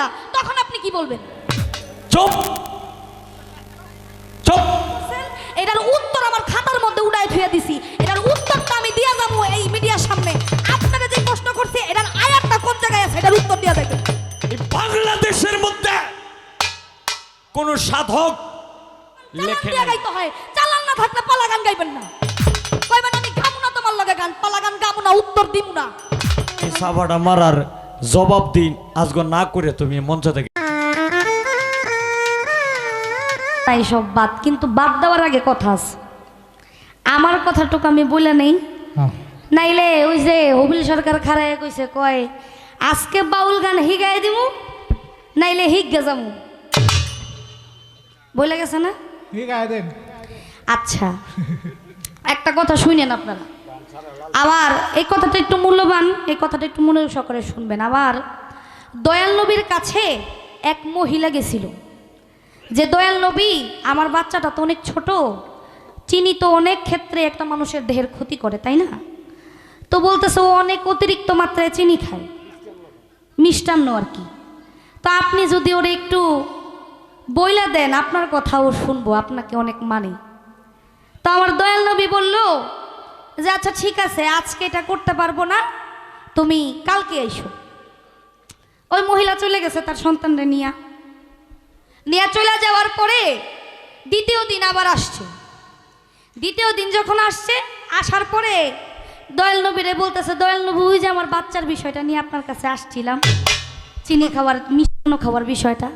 না তখন আপনি কি বলবেন? চুপ! চুপ! এটার উত্তর আমার খাতার মধ্যে উড়াই থুয়ে দিছি। এটার উত্তরটা আমি দিয়া যাব এই মিডিয়ার সামনে। আপনারা যে প্রশ্ন করছে এটার আয়াতটা কোন জায়গায় আছে? এটার উত্তর দিয়া বাংলাদেশের মধ্যে কোন সাধক লেখে গাইতে হয়। চালান না থাকলে পালা গান গাইবেন না। কইবেন আমি গামু না তোমার লগে গান। পালা গান গামু না উত্তর দিমু না। এই সাবাটা মারার জবাব দিন আজকে না করে তুমি মঞ্চ থেকে। তাই সব বাদ কিন্তু বাদ দেওয়ার আগে কথা আছে। আমার কথাটুকু আমি বলে নেই। নাইলে ওই যে হবিল সরকার খারায় কইছে কয় আজকে বাউল গান হিগাই দিমু নাইলে হিগে যামু। বলে গেছে না? আছে দেন। আচ্ছা। একটা কথা শুনেন আপনারা। আবার এই কথাটা একটু মূল্যবান, এই কথাটা একটু মনে সকলে শুনবেন। আবার দয়াল নবীর কাছে এক মহিলা গেছিল। যে দয়াল নবী, আমার বাচ্চাটা তো অনেক ছোট চিনি তো অনেক ক্ষেত্রে একটা মানুষের দেহের ক্ষতি করে, তাই না? তো বলতেছে, ও অনেক অতিরিক্ত মাত্রায় চিনি খায়, মিষ্টান্ন আর কি। তো আপনি যদি ওরে একটু বইলা দেন, আপনার কথাও শুনব, আপনাকে অনেক মানে। তো আমার দয়াল নবী বলল যে আচ্ছা ঠিক আছে, আজকে এটা করতে পারব না। তুমি কালকে এসো। ওই মহিলা চলে গেছে তার সন্তানরে নিয়া। নিয়ে চলে যাওয়ার পরে দ্বিতীয় দিন আবার আসছে। দ্বিতীয় দিন যখন আসছে, আসার পরে দয়াল নবীরে বলতেছে, দয়াল নবী, ওই যে আমার বাচ্চার বিষয়টা নিয়ে আপনার কাছে আসছিলাম। চিনি খাওয়ার, মিষ্টান্ন খাওয়ার বিষয়টা।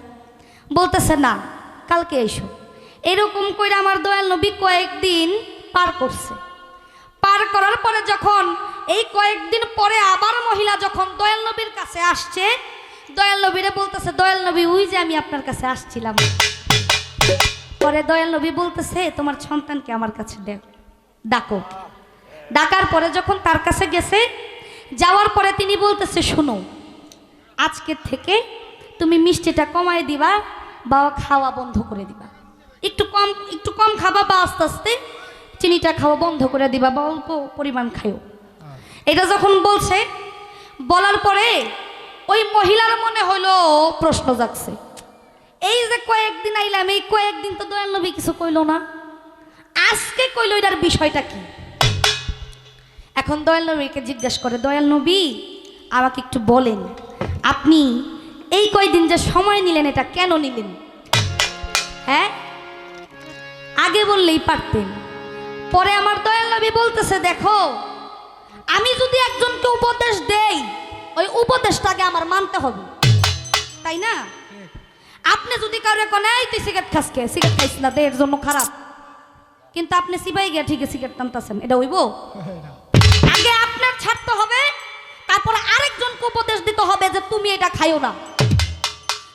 বলতেছে, না, কালকে এসো। এরকম করে আমার দয়াল নবী কয়েকদিন পার করছে। পার করার পরে যখন, এই কয়েকদিন পরে আবার মহিলা যখন দয়াল নবীর কাছে আসছে, দয়াল নবীরে বলতেছে, দয়াল নবী, ওই যে আমি আপনার কাছে আসছিলাম। পরে দয়াল নবী বলতেছে, তোমার সন্তানকে আমার কাছে ডাকো। ডাকার পরে যখন তার কাছে গেছে, যাওয়ার পরে তিনি বলতেছে, শোনো আজকের থেকে তুমি মিষ্টিটা কমায় দিবা বা খাওয়া বন্ধ করে দিবা। একটু কম একটু কম খাবা বা আস্তে আস্তে চিনিটা খাওয়া বন্ধ করে দিবা বা অল্প পরিমাণ খাইও। এটা যখন বলছে, বলার পরে ওই মহিলার মনে হলো প্রশ্ন যাচ্ছে এই যে কয়েকদিন আইলাম, এই কয়েকদিন তো দয়াল নবী কিছু কইলো না। আজকে কইলো এটার বিষয়টা কি? এখন দয়াল নবীকে জিজ্ঞেস করে, দয়াল নবী, আমাকে একটু বলেন, আপনি এই কয়দিন যে সময় নিলেন, এটা কেন নিলেন? হ্যাঁ? আগে বললেই পারতেন। পরে আমার দয়াল নবী বলতেছে, দেখো, আমি যদি একজনকে উপদেশ দেই, ওই উপদেশটাকে আমার মানতে হবে। তাই না? আপনি যদি কারও কোন, এই তুই সিগারেট খাস কে? সিগারেট খাইস না দেহের জন্য খারাপ। কিন্তু আপনি সিপাই গিয়ে ঠিকই সিগারেট টানতেছেন এটা হইব? আগে আপনার ছাড়তে হবে, তারপরে আরেকজনকে উপদেশ দিতে হবে যে, তুমি এটা খাইও না।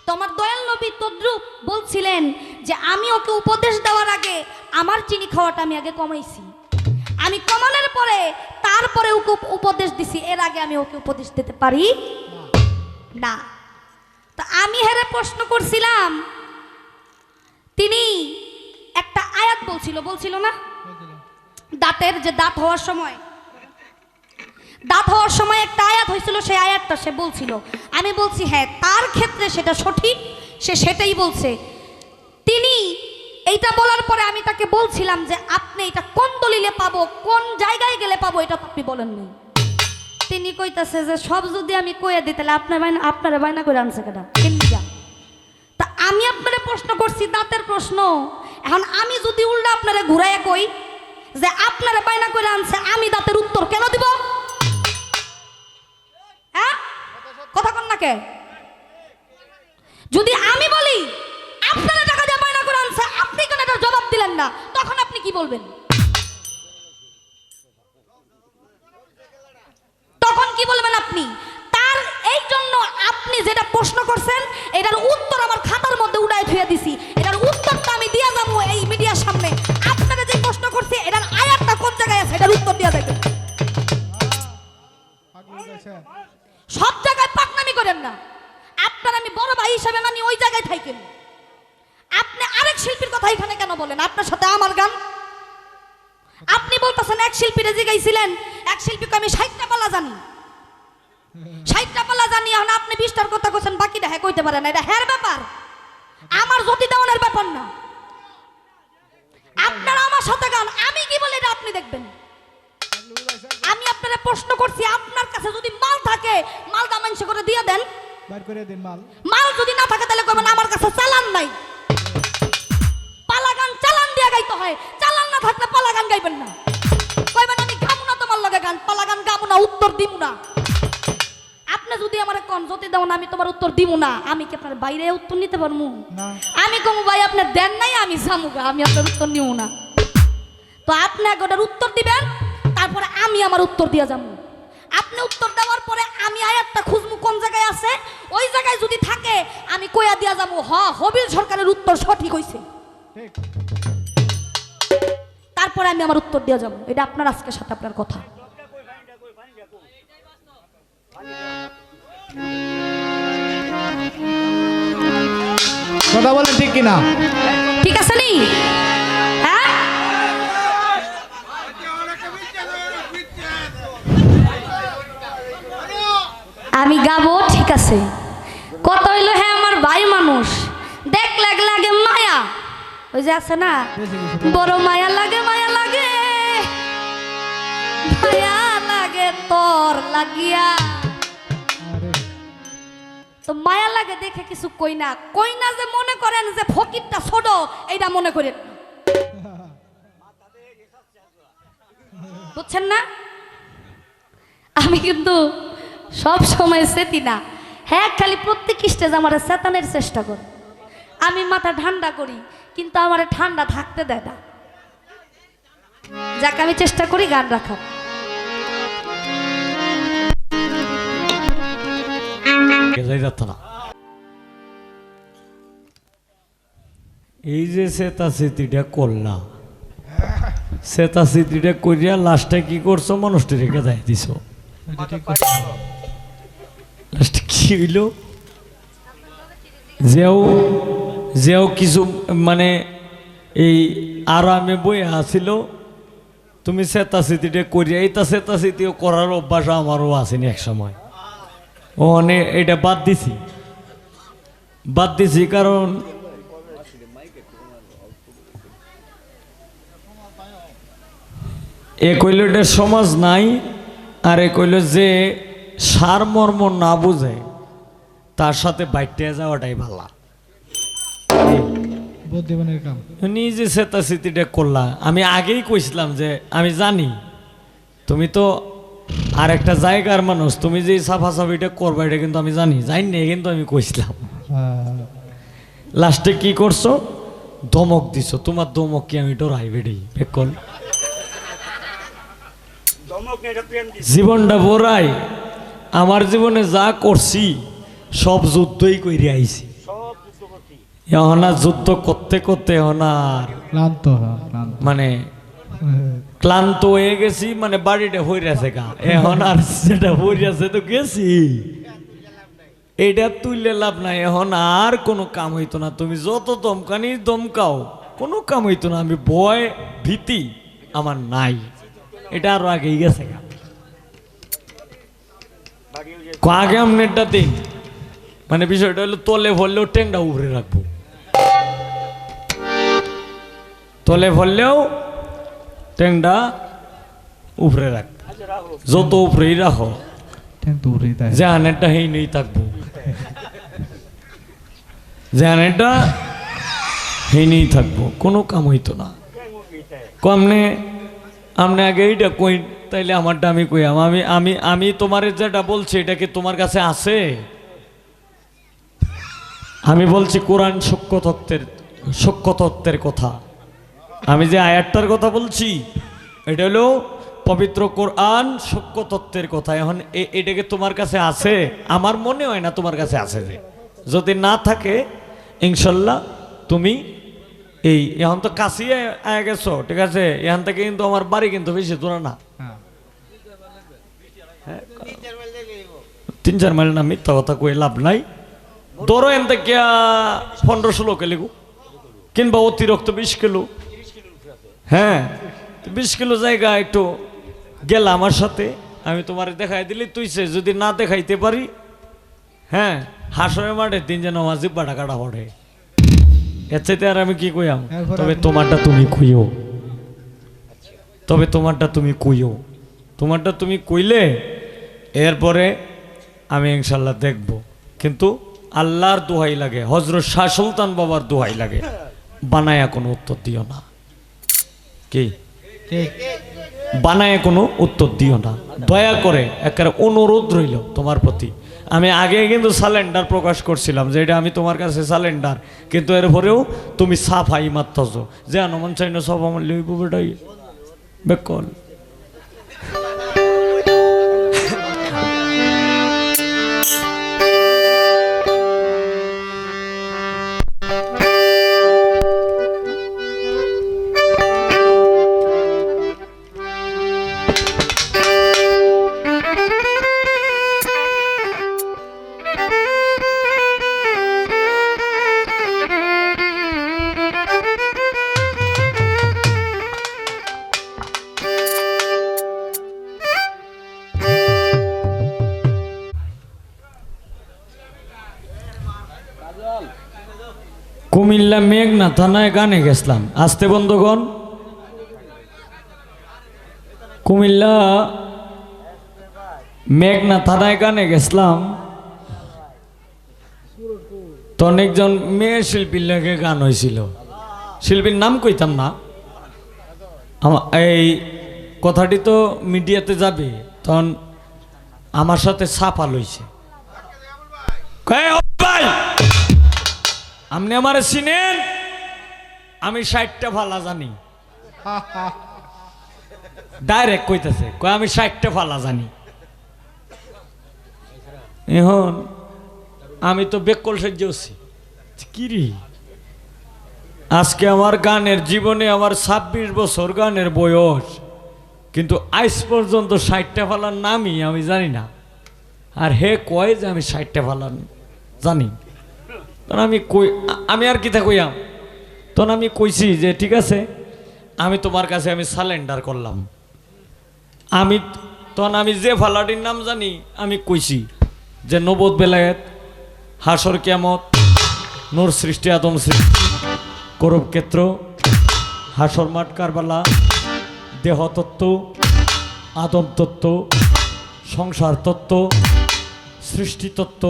তো আমার দয়াল নবী তদ্রুপ বলছিলেন যে আমি ওকে উপদেশ দেওয়ার আগে আমার চিনি খাওয়াটা আমি আগে কমাইছি। আমি কমানোর পরে তারপরে ওকে উপ- উপদেশ দিছি এর আগে আমি ওকে উপদেশ দিতে পারি না। তো আমি হেরে প্রশ্ন করছিলাম তিনি একটা আয়াত বলছিল বলছিল না? দাঁতের যে দাঁত হওয়ার সময় দাঁত হওয়ার সময় একটা আয়াত হয়েছিল, সেই আয়াতটা সে বলছিল। আমি বলছি হ্যাঁ তার ক্ষেত্রে সেটা সঠিক, সে সেটাই বলছে। তিনি এইটা বলার পরে আমি তাকে বলছিলাম যে, আপনি এটা কোন দলিলে পাবো? কোন জায়গায় গেলে পাবো? এটা আপনি বলেন নাই। তিনি কইতাছে যে, সব যদি আমি কয়ে দিই, তাহলে আপনার বাইনা আপনারা বাইনা করে আনছে কেটা কেন তা আমি আপনারা প্রশ্ন করছি, দাঁতের প্রশ্ন। এখন আমি যদি উল্টা আপনারা ঘুরাইয়া কই, যে আপনারা বাইনা করে আনছে, আমি দাঁতের উত্তর কেন দিব? হ্যাঁ? কথা কন না কে? যদি আমি বলি, আপনারা টাকা দিয়ে বায়না করে আনছে, আপনি কেন এটা জবাব দিলেন না? তখন আপনি কি বলবেন? তখন কি বলবেন আপনি? তার এই জন্য আপনি যেটা প্রশ্ন করছেন, এটার উত্তর আমার খাতার মধ্যে উড়াই থুয়ে দিছি। এটার উত্তরটা আমি দিয়া যাব এই মিডিয়ার সামনে। আপনারা যে প্রশ্ন করছে, এটার আয়াতটা কোন জায়গায় আছে? এটার উত্তর দিয়া দেখবেন পাগল গেছে সব জায়গায় পাকনামি করেন না আপনার আমি বড় ভাই হিসেবে মানি ওই জায়গায় থাকেন। আপনি আরেক শিল্পীর কথা এখানে কেন বলেন? আপনার সাথে আমার গান। আপনি বলতেছেন এক শিল্পীরে যে গাইছিলেন, এক শিল্পীকে আমি ষাটটা পালা জানি। ষাটটা পালা জানি, এখন আপনি বিশটার কথা কইছেন, বাকিটা হ্যাঁ কইতে পারেন এটা হ্যার ব্যাপার। আমার জ্যোতি দেওয়ানের ব্যাপার না। আপনারা আমার সাথে গান। আমি কি বলে এটা আপনি দেখবেন? আমি আপনারা প্রশ্ন করছি, আপনার কাছে যদি মাল থাকে মালটা মানুষ করে দিয়ে দেন বাইর করে দিন মাল। মাল যদি না থাকে তাহলে কইবেন আমার কাছে চালান নাই। পালা গান চালান দিয়ে গাইতে হয়। চালান না থাকলে পালা গান গাইবেন না। কইবেন আমি গাবো না তোমার লগে গান পালা গান গাবো না উত্তর দিব না। আপনি যদি আমার কন যদি দেও না আমি তোমার উত্তর দিব না। আমি কি আপনার বাইরে উত্তর নিতে পারব আমি কমু ভাই আপনি দেন নাই আমি জামুগা আমি আপনার উত্তর নিব না। তো আপনি আগে ওটার উত্তর দিবেন তারপরে আমি আমার উত্তর দিয়ে যাব আপনি উত্তর দেওয়ার পরে আমি আয়াতটা খুঁজবো কোন জায়গায় আছে? ওই জায়গায় যদি থাকে আমি কইয়া দিয়া যাব হ হবিল সরকারের উত্তর সঠিক হইছে। ঠিক। তারপরে আমি আমার উত্তর দিয়ে যাব। এটা আপনার আজকের সাথে আপনার কথা। কথা বলেন ঠিক কিনা? ঠিক আছে নি? আমি গাবো, ঠিক আছে। কত হইল হ্যাঁ আমার ভাই মানুষ। দেখ, লাগ, লাগে, মায়া। ওই যে আছে না, বড় মায়া লাগে মায়া লাগে। মায়া লাগে, তোর লাগিয়া। তো মায়া লাগে দেখে কিছু কই না। কই না যে মনে করেন যে ফকিরটা ছোট, এইটা মনে করেন। বুঝছেন না? আমি কিন্তু সব সময় সেতি না। হ্যাঁ খালি প্রত্যেক স্টেজ আমার চেতানের চেষ্টা করি। আমি মাথা ঠান্ডা করি কিন্তু আমার ঠান্ডা থাকতে দেয় না। যাকে আমি চেষ্টা করি গান রাখার। এই যে সেতা স্মৃতিটা করলা সেতা স্মৃতিটা করিয়া লাস্টে কি করছ? মানুষটি রেখে যাই দিছ। লাস্টে কি হইল যেও যেও কিছু মানে এই আরামে বই আসিল, তুমি সেতা স্মৃতিটা করিয়া সেতা স্মৃতিও করার অভ্যাস আমারও আসেনি এক সময়। ও মানে এটা বাদ দিছি। বাদ দিছি কারণ এ কইল এটা সমাজ নাই, আর এ কইল যে সার মর্ম না বুঝে তার সাথে বাইটে যাওয়াটাই ভালো নিজে সেতা স্মৃতিটা করলা। আমি আগেই কইছিলাম যে আমি জানি তুমি তো আর একটা জায়গার মানুষ তুমি যে সাফাসাফিটা করবা এটা কিন্তু আমি জানি। জানি না কিন্তু আমি কইছিলাম। হ্যাঁ। লাস্টে কি করছ? ধমক দিছো। তোমার ধমক কি আমি ডরাই বেড়ি বেকল। জীবনটা বড়াই আমার জীবনে যা করছি সব যুদ্ধই কইরে আইছি। এখন আর যুদ্ধ করতে করতে এখন আর ক্লান্ত হ্যাঁ, মানে ক্লান্ত হয়ে গেছি মানে বাড়িটা হইরাছে গা। এখন আর সেটা হইরাছে তো গেছি। এটা তুললে লাভ নাই এখন আর কোনো কাম হইতো না। তুমি যত দমকানি দমকাও কোনো কাম হইতো না। আমি ভয় ভীতি আমার নাই। এটা আরও আগেই গেছে গা। ক- আগে আমনেরটা দিন মানে বিষয়টা হলো তলে ভরলেও টেংটা উপরে রাখব। তলে ভরলেও টেংটা উপরে রাখ। যত উপরেই রাখো জাহানেরটা হেই নেই থাকব। জাহানেরটা হেই নেই থাকব কোনো কাম হইতো না। কমনে আমনে আগে এইটা কই তাইলে আমারটা আমি কইয়াম আমি আমি আমি তোমার যেটা বলছি, এটা কি তোমার কাছে আছে? আমি বলছি কোরআন সূক্ষ্ম তত্ত্বের কথা। আমি যে আয়াতটার কথা বলছি, এটা হলো পবিত্র কোরআন সূক্ষ্ম তত্ত্বের কথা। এখন এ- এটাকে তোমার কাছে আছে? আমার মনে হয় না তোমার কাছে আছে যে। যদি না থাকে, ইনশাল্লাহ তুমি এই এখন তো কাশিয়ে আয়া গেছো, ঠিক আছে? এখান থেকে কিন্তু আমার বাড়ি কিন্তু বেশি দূরে না। তিন চার মাইল না মিথ্যা কথা কই লাভ নাই। ধরো এন থেকে পনেরো ষোলো কিলো কিংবা অতিরিক্ত বিশ কিলো। হ্যাঁ বিশ কিলো জায়গা একটু গেলাম আমার সাথে। আমি তোমার দেখাই দিলি তুইছে যদি না দেখাইতে পারি হ্যাঁ হাসরের মাঠে তিন যেন আমার জিব্বাটা কাটা পড়ে। এর চাইতে আর আমি কি কইয়াম? তবে তোমারটা তুমি কইও। তবে তোমারটা তুমি কইও। তোমারটা তুমি কইলে এরপরে আমি ইনশাল্লাহ দেখব। কিন্তু আল্লাহর দোহাই লাগে হজরত শাহ সুলতান বাবার দোহাই লাগে। বানায়া কোনো উত্তর দিও না। কি? বানায় কোনো উত্তর দিও না। দয়া করে একেবারে অনুরোধ রইল তোমার প্রতি। আমি আগে কিন্তু সালেন্ডার প্রকাশ করছিলাম যে এটা আমি তোমার কাছে সালেন্ডার কিন্তু এরপরেও তুমি সাফাই মাত্তজ। যে আনমন চাই না সব আমার লইব বেটাই বেকল। কুমিল্লা মেঘনা থানায় গানে গেছিলাম। আসতে বন্ধুগণ কুমিল্লা মেঘনা থানায় গানে গেছিলাম। তো অনেকজন মেয়ে শিল্পীর লাগে গান হয়েছিল। শিল্পীর নাম কইতাম না। এই কথাটি তো মিডিয়াতে যাবে তখন আমার সাথে ছাপা লইছে। কয়, "ও ভাই আপনি আমার চিনেন? আমি ষাটটা ফালা জানি। ডাইরেক্ট কইতেছে, কয় আমি ষাটটা ফালা জানি। এখন আমি তো বেকল সেজেছি কি কিরি আজকে আমার গানের জীবনে আমার ছাব্বিশ বছর গানের বয়স, কিন্তু আজ পর্যন্ত ষাটটা ফালার নামই আমি জানি না। আর হে কয় যে আমি ষাটটা ফালার জানি? তখন আমি কই, আমি আর কিতা কইয়াম? তখন আমি কইছি যে, ঠিক আছে, আমি তোমার কাছে আমি সালেন্ডার করলাম। আমি, তখন আমি যে ফালাটির নাম জানি, আমি কইছি যে, নবদ বেলায়েত, হাসর কেমত নূর সৃষ্টি, আদম সৃষ্টি, করব ক্ষেত্র, হাসর মাঠ, কারবালা দেহতত্ত্ব আদম তত্ত্ব, সংসার তত্ত্ব, সৃষ্টি তত্ত্ব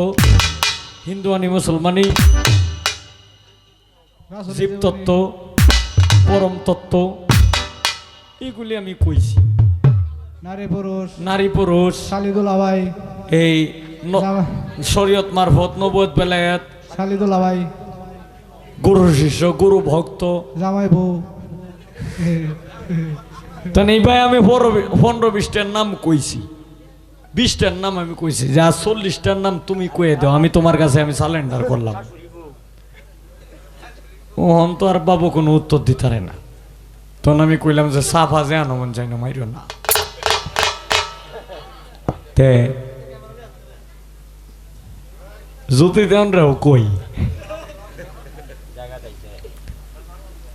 হিন্দু আনি মুসলমানি রাসূলের জীব জীবনী, তত্ত্ব পরম তত্ত্ব এগুলি আমি কইছি। নারী পুরুষ নারী পুরুষ শালিদুল আবাই এই শরীয়ত মারফত নবদ বেলায়াত শালিদুল আবাই গুরু শিষ্য গুরু ভক্ত। জামাই বউ। তখন এই ভাই আমি পনেরো পনেরো বিশটার নাম কইছি। বিশটার নাম আমি কইছি, যে চল্লিশটার নাম তুমি কয়ে দাও, আমি তোমার কাছে আমি সালেন্ডার করলাম। ওহন তো আর বাবু কোনো উত্তর দিতারে না। তখন আমি কইলাম যে, সাফা যে আনমন যাই না, মাইর না। তে জ্যোতি দেওয়ানরাও কই?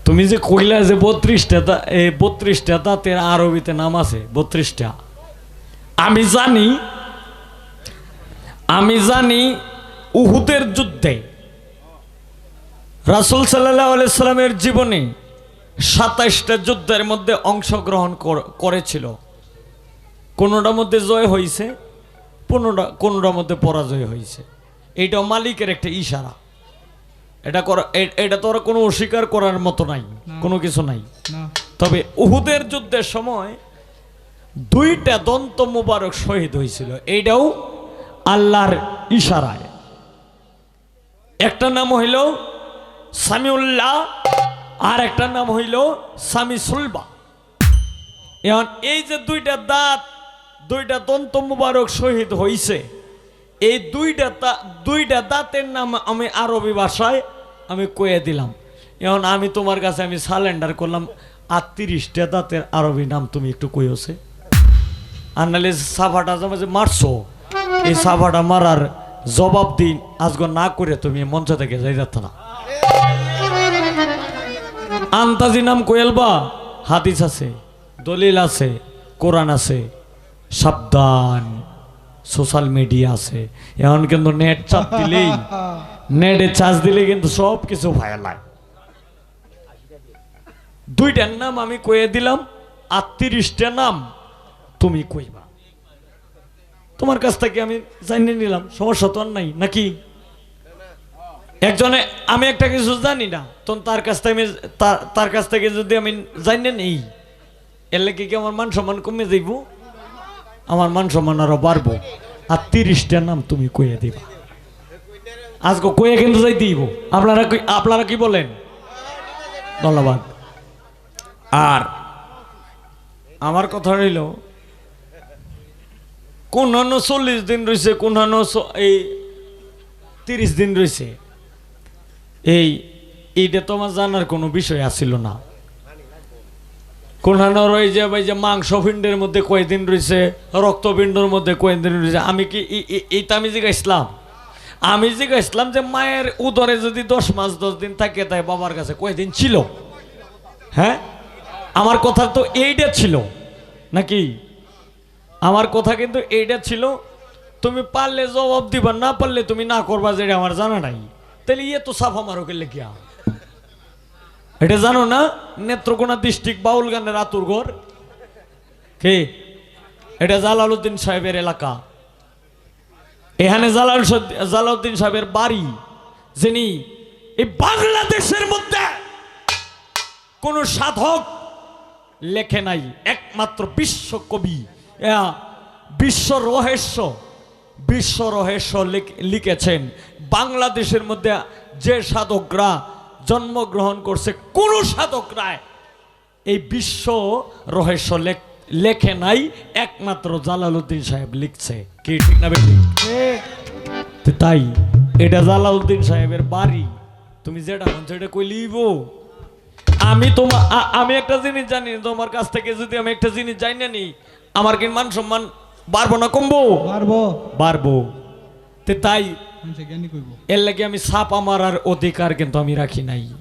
তুমি যে কইলা যে বত্রিশটা বত্রিশটা দাঁতের আরবিতে নাম আছে, বত্রিশটা। আমি জানি আমি জানি উহুদের যুদ্ধে রাসুল সাল্লাহ আলাইসাল্লামের জীবনে সাতাইশটা যুদ্ধের মধ্যে অংশগ্রহণ করেছিল। কোনোটার মধ্যে জয় হয়েছে কোনোটা কোনোটার মধ্যে পরাজয় হয়েছে এটা মালিকের একটা ইশারা। এটা করা এটা তো আর কোনো অস্বীকার করার মতো নাই কোনো কিছু নাই। তবে উহুদের যুদ্ধের সময় দুইটা দন্ত মুবারক শহীদ হয়েছিল। এইটাও আল্লাহর ইশারায়। একটা নাম হইল সামিউল্লাহ, আর একটা নাম হইল সামি সুলবা। এখন এই যে দুইটা দাঁত, দুইটা দন্ত মুবারক শহীদ হইছে, এই দুইটা দুইটা দাঁতের নাম আমি আরবি ভাষায় আমি কয়ে দিলাম। এখন আমি তোমার কাছে আমি সালেন্ডার করলাম আর তিরিশটা দাঁতের আরবি নাম তুমি একটু কইছে আর সাফাটা যে যে মারছো, এই সাফাটা মারার জবাব দিন আজকে না করে তুমি মঞ্চ থেকে যাই যাচ্ছ না। আন্তাজি নাম কোয়েলবা হাদিস আছে, দলিল আছে, কোরআন আছে, সাবধান, সোশ্যাল মিডিয়া আছে। এখন কিন্তু নেট চাপ দিলেই, নেটে চার্জ দিলে কিন্তু সব কিছু ভাইলায় দুইটার নাম আমি কয়ে দিলাম আর নাম তুমি কইবা তোমার কাছ থেকে আমি জানিয়ে নিলাম সমস্যা তো আর নাই নাকি? একজনে আমি একটা কিছু জানি না তখন তার কাছ থেকে আমি তার- কাছ থেকে যদি আমি জানিয়ে নেই এর লেগে কি আমার মান সম্মান কমে যাইব? আমার মান সম্মান আরও বাড়বো। আর তিরিশটা নাম তুমি কয়ে দিবা। আজকে কয়ে কিন্তু যাই দিব। আপনারা আপনারা কি বলেন? ধন্যবাদ। আর আমার কথা রইল কোন চল্লিশ দিন রয়েছে কোন এই তিরিশ দিন রয়েছে এই, এইটা তো আমার জানার কোনো বিষয় আসছিল না। কোনখানোর ওই যে ওই যে মাংস পিণ্ডের মধ্যে কয়দিন রয়েছে রক্তপিণ্ডের মধ্যে কয়দিন রয়েছে আমি কি এই- এই- এইটা আমি জিজ্ঞাসলাম। আমি জিজ্ঞাসলাম যে মায়ের উদরে যদি দশ মাস দশ দিন থাকে, তাই বাবার কাছে কয়দিন ছিল? হ্যাঁ? আমার কথা তো এইটা ছিল। নাকি? আমার কথা কিন্তু এইটা ছিল, তুমি পারলে জবাব দিবা, না পারলে তুমি না করবা যেটা আমার জানা নাই। তাহলে ইয়ে তো সাফা মারো গেলে কি এটা জানো না? নেত্রকোনা ডিস্ট্রিক্ট বাউল গানের আতুর ঘর। কে? এটা জালালউদ্দিন সাহেবের এলাকা। এখানে জালাল জালাউদ্দিন সাহেবের বাড়ি, যিনি এই বাংলাদেশের মধ্যে কোন সাধক লেখে নাই, একমাত্র বিশ্ব কবি বিশ্ব রহস্য বিশ্ব রহস্য লিখেছেন। বাংলাদেশের মধ্যে যে সাধকরা জন্মগ্রহণ করছে, কোন সাধকরা এই বিশ্ব রহস্য লেখ- নাই, একমাত্র জালালউদ্দিন সাহেব লিখছে। কি ঠিক না বেটি? তাই, এটা জালাউদ্দিন সাহেবের বাড়ি। তুমি যেটা বলছো, এটা কই লিব? আমি তোমার আমি একটা জিনিস জানি, তোমার কাছ থেকে যদি আমি একটা জিনিস জানি না নি আমার কি মান সম্মান বাড়বো না কমবো? পারব বাড়বো। তো তাই এর লাগে আমি সাপ আমার আর অধিকার কিন্তু আমি রাখি নাই।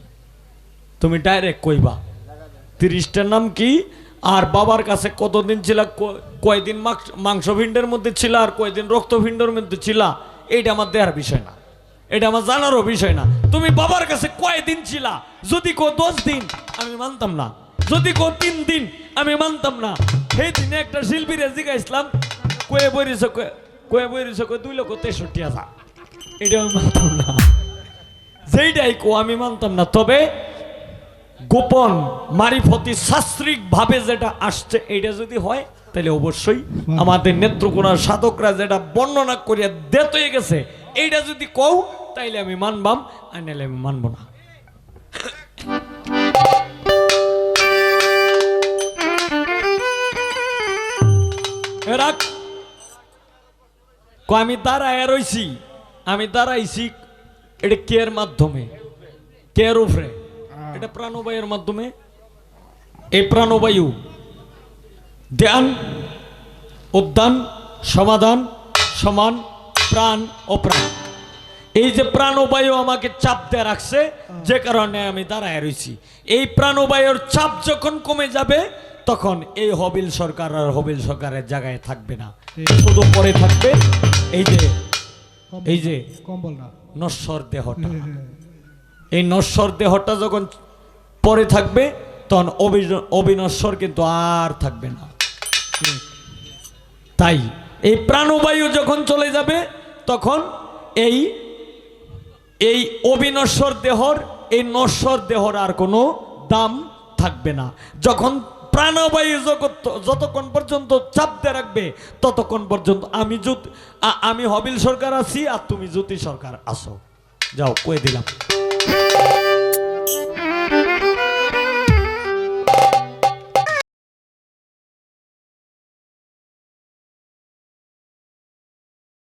তুমি ডাইরেক্ট কইবা। তিরিশটার নাম কি? আর বাবার কাছে কতদিন ছিল? কয়দিন মাংস- মাংস ভিন্ডের মধ্যে ছিল আর কয়দিন রক্ত ভিন্ডের মধ্যে ছিল? এইটা আমার দেওয়ার বিষয় না। এটা আমার জানারও বিষয় না। তুমি বাবার কাছে কয়দিন ছিল? যদি কো দশ দিন আমি মানতাম না। যদি কো তিন দিন আমি মানতাম না সেই দিনে একটা শিল্পীর জিজ্ঞাসলাম কয়ে বইরিছে কয়ে বইরিছে কয়ে দুই লক্ষ তেষট্টি হাজার। এটা আমি মানতাম না। যেইটাই কো আমি মানতাম না, তবে গোপন মারিফতি শাস্ত্রিক ভাবে যেটা আসছে এটা যদি হয়, তাহলে অবশ্যই আমাদের নেত্রকোনার সাধকরা যেটা বর্ণনা করিয়া দেত গেছে, এইটা যদি কও, তাইলে আমি মানবাম, আর নাহলে আমি মানব না। রাখ আমি দাঁড়ায় রইছি, আমি দাঁড়াইছি এটা কের মাধ্যমে? কের উপরে? এটা প্রাণবায়ুর মাধ্যমে। এই প্রাণবায়ু, ধ্যান, উদ্যান, সমাধান, সমান, প্রাণ ও প্রাণ। এই যে প্রাণবায়ু আমাকে চাপ দিয়ে রাখছে, যে কারণে আমি দাঁড়ায় রয়েছি এই প্রাণবায়ুর চাপ যখন কমে যাবে তখন এই হবিল সরকার আর হবিল সরকারের জায়গায় থাকবে না। শুধু পরে থাকবে এই যে এই যে কম্বল না। নশ্বর দেহটা। এই নশ্বর দেহটা যখন পরে থাকবে তখন অবি- অবিনশ্বর কিন্তু আর থাকবে না। তাই এই প্রাণবায়ু যখন চলে যাবে তখন এই এই অবিনশ্বর দেহর এই নশ্বর দেহর আর কোনো দাম থাকবে না। যখন প্রাণবায়ু জগৎ যতক্ষণ পর্যন্ত চাপ দিয়ে রাখবে, ততক্ষণ পর্যন্ত আমি জ্যোতি আমি হবিল সরকার আছি আর তুমি জ্যোতি সরকার আসো যাও, কয়ে দিলাম।